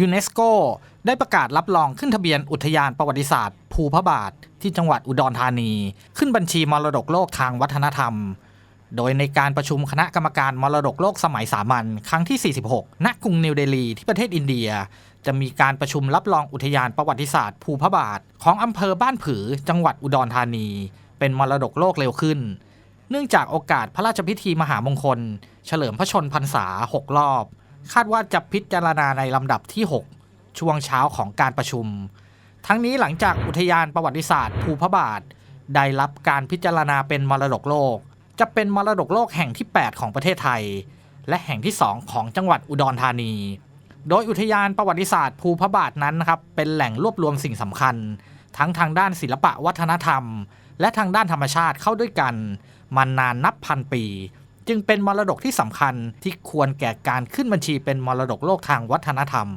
ยูเนสโกได้ประกาศรับรองขึ้นทะเบียนอุทยานประวัติศาสตร์ ภูพระบาทที่จังหวัดอุดรธานี ขึ้นบัญชีมรดกโลกทางวัฒนธรรม โดยในการประชุมคณะกรรมการมรดกโลกสมัยสามัญครั้งที่ 46 ณ กรุงนิวเดลีที่ประเทศอินเดีย จะมีการประชุมรับรองอุทยานประวัติศาสตร์ ภูพระบาท ของอำเภอบ้านผือ จังหวัดอุดรธานี เป็นมรดกโลกเร็วขึ้น เนื่องจากโอกาสพระราชพิธีมหามงคล เฉลิมพระชนพรรษา 6 รอบ คาดว่าจะพิจารณาในลำดับที่ 6 ช่วงเช้าของการประชุม ทั้งนี้หลังจากอุทยานประวัติศาสตร์ ภูพระบาท ได้รับการพิจารณาเป็นมรดกโลก จะเป็นมรดกโลกแห่งที่ 8 ของประเทศไทย และแห่งที่ 2 ของจังหวัดอุดรธานี โดยอุทยานประวัติศาสตร์ ภูพระบาทนั้นนะครับเป็นแหล่งรวบรวมสิ่งสำคัญ ทั้งทางด้านศิลปะวัฒนธรรม และทางด้านธรรมชาติเข้าด้วยกัน มานานนับพันปี จึงเป็นมรดกที่สำคัญที่ควรแก่การขึ้นบัญชีเป็นมรดกโลกทางวัฒนธรรม